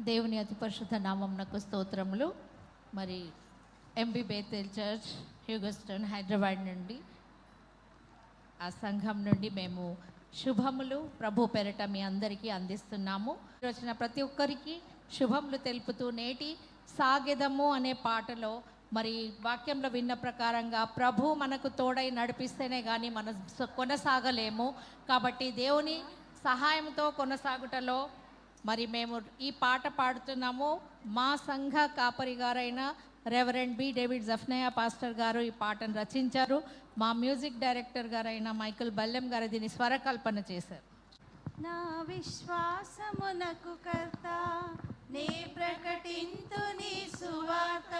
దేవుని అతి పరిశుద్ధ నామంనకు స్తోత్రములు. మరి ఎంబీ బేతెల్ చర్చ్ హ్యూగస్టన్ హైదరాబాద్ నుండి ఆ సంఘం నుండి మేము శుభములు ప్రభు పెరట మీ అందరికీ అందిస్తున్నాము. వచ్చిన ప్రతి ఒక్కరికి శుభములు తెలుపుతూ నేటి సాగెదము అనే పాటలో మరి వాక్యంలో విన్న ప్రకారంగా ప్రభు మనకు తోడై నడిపిస్తేనే కానీ మనం కొనసాగలేము. కాబట్టి దేవుని సహాయంతో కొనసాగుటలో మరి మేము ఈ పాట పాడుతున్నాము. మా సంఘ కాపరి గారైన reverend B David Jafnayya pastor గారు ఈ పాటను రచించారు. మా మ్యూజిక్ డైరెక్టర్ గారైన మైకిల్ బల్లెం గారు దీని స్వరకల్పన చేశారు. నా విశ్వాసమునకు కర్త నీ ప్రకటింతు నీ సువార్త.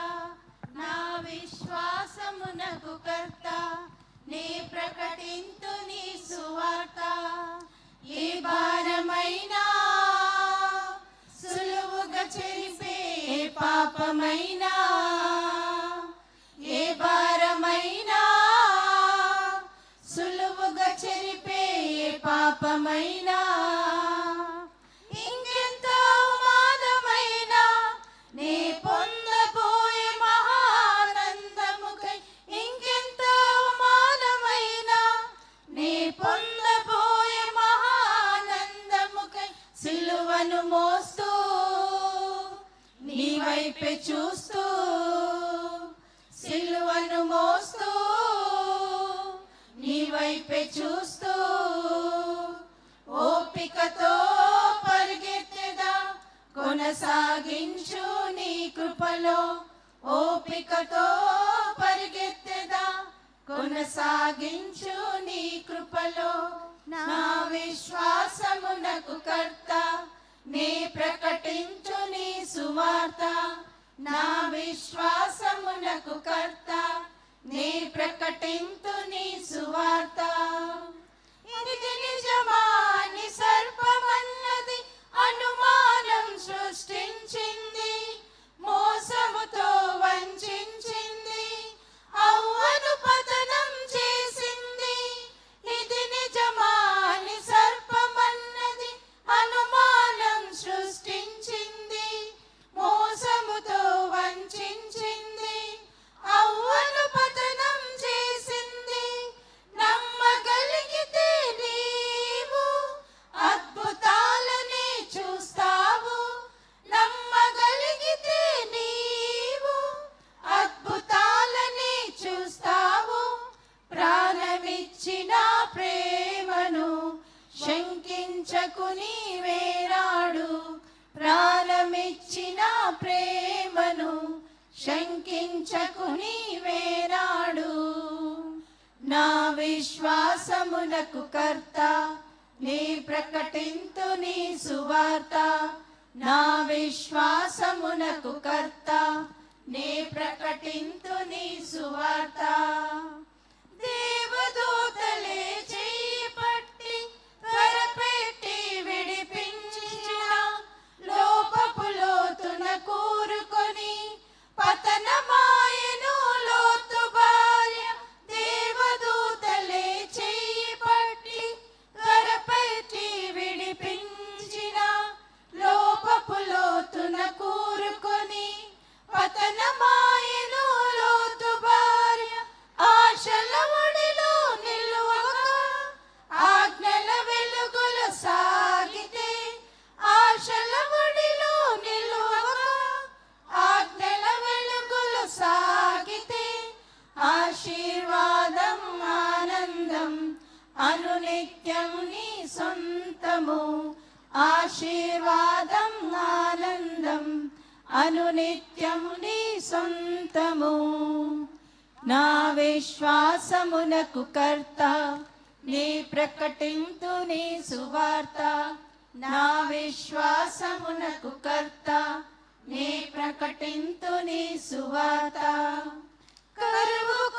నా విశ్వాసమునకు కర్త పాపమైనా ఇంకెంత అవమానమైనా నే పొందబోయే మహానందముకై ఇంకెంత అవమానమైనా నే పొందబోయే మహానందముకై సిలువను మోస్తూ నీ వైపే చూస్తూ సిలువను మోస్తూ నీ వైపే చూస్తూ కొనసాగించు నీ కృపలో ఓపికతో పరిగెత్తెదా? కొనసాగించు నీ కృపలో నా విశ్వాసమునకు కర్త. నీ ప్రకటించు నీ సువార్త నా విశ్వాసమునకు కర్త. నీ ప్రకటించు నీ సువార్త. ఇది నిజమాని శంకించకు నీవేనాడు ప్రాణమిచ్చిన ప్రేమను శంకించకు నీవేనాడు నా విశ్వాసమునకు కర్త నీ ప్రకటింతు నీ సువార్త. నా విశ్వాసమునకు కర్త నీ ప్రకటింతు నీ సువార్త. నిత్యం నీ సొంతము ఆశీర్వాదం ఆనందం అనునిత్యం నీ సొంతము. నా విశ్వాసమునకు కర్త నీ ప్రకటింతు నీ సువార్త. నా విశ్వాసమునకు కర్త నీ ప్రకటింతు నీ సువార్త. కరువు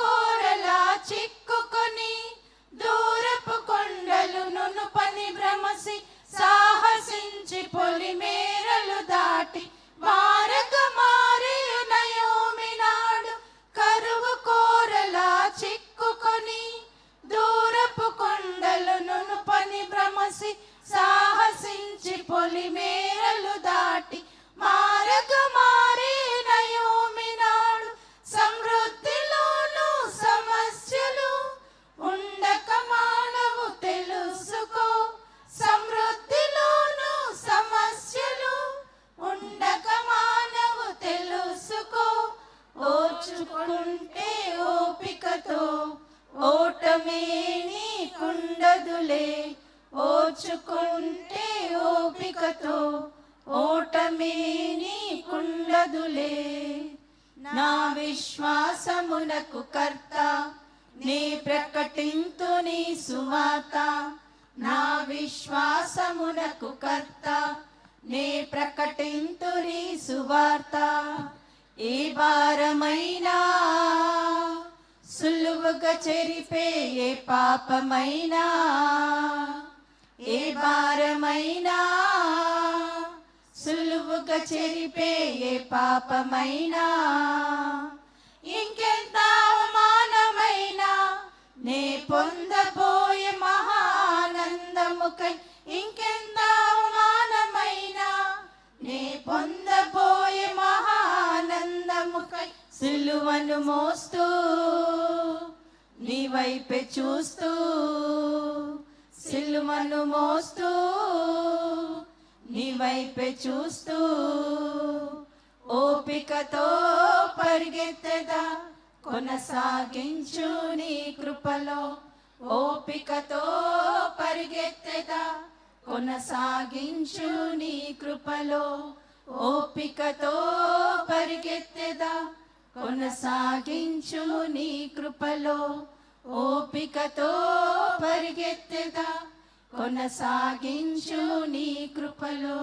భారమే నీకుండదులే నా విశ్వాసమునకు కర్త నీ ప్రకటింతు నీ సువాత నా విశ్వాసమునకు కర్త నీ ప్రకటింతు నీ సువార్త. ఏ భారమైనా సులువుగా చెరిపే ఏ పాపమైనా ఏ భారమైనా చెరిపే ఏ పాపమైనా ఇంకెంత అవమానమైనా నే పొందబోయే మహానందముకై ఇంకెంత అవమానమైనా నే పొందబోయే మహానందముకై సిలువను మోస్తూ నీ వైపే చూస్తూ సిలువను మోస్తూ వైపే చూస్తూ ఓపికతో పరిగెత్తదా? కొనసాగించు నీ కృపలో. ఓపికతో పరిగెత్తదా? కొనసాగించు నీ కృపలో. ఓపికతో పరిగెత్తదా? కొనసాగించు నీ కృపలో. ఓపికతో పరిగెత్తదా? కొనసాగించు నీ కృపలో.